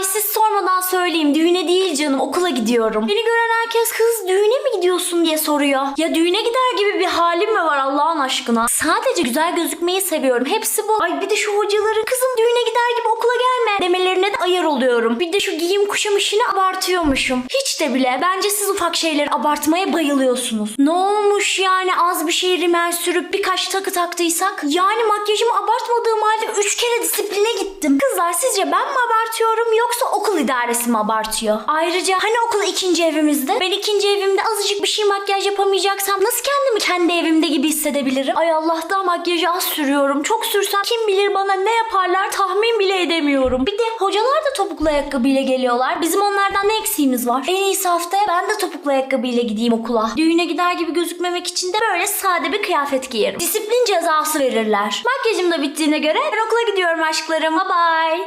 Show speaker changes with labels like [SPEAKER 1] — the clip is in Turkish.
[SPEAKER 1] Ay siz sormadan söyleyeyim. Düğüne değil canım okula gidiyorum. Beni gören herkes kız düğüne mi gidiyorsun diye soruyor. Ya düğüne gider gibi bir halim mi var Allah'ın aşkına? Sadece güzel gözükmeyi seviyorum. Hepsi bu. Ay bir de şu hocaların kızım düğüne gider gibi okula gelme demelerine de ayar oluyorum. Bir de şu giyim kuşam işini abartıyormuşum. Hiç de bile. Bence siz ufak şeyleri abartmaya bayılıyorsunuz. Ne olmuş yani az bir şey rimel sürüp birkaç takı taktıysak? Yani makyajımı abartmadığım halde üç kere disipline gittim. Kızlar sizce ben mi abartıyorum yoksa okul idaresi mi abartıyor? Ayrıca hani okul ikinci evimizde? Ben ikinci evimde azıcık bir şey makyaj yapamayacaksam nasıl kendimi kendi evimde gibi hissedebilirim? Ay Allah'tan makyajı az sürüyorum. Çok sürsem kim bilir bana ne yaparlar tahmin bile edemiyorum. Bir de hocalar da topuklu ayakkabıyla geliyorlar. Bizim onlardan ne eksiğimiz var? En iyisi haftaya ben de topuklu ayakkabıyla gideyim okula. Düğüne gider gibi gözükmemek için de böyle sade bir kıyafet giyerim. Disiplin cezası verirler. Makyajım da bittiğine göre ben okula gidiyorum aşklarım. Bye bye.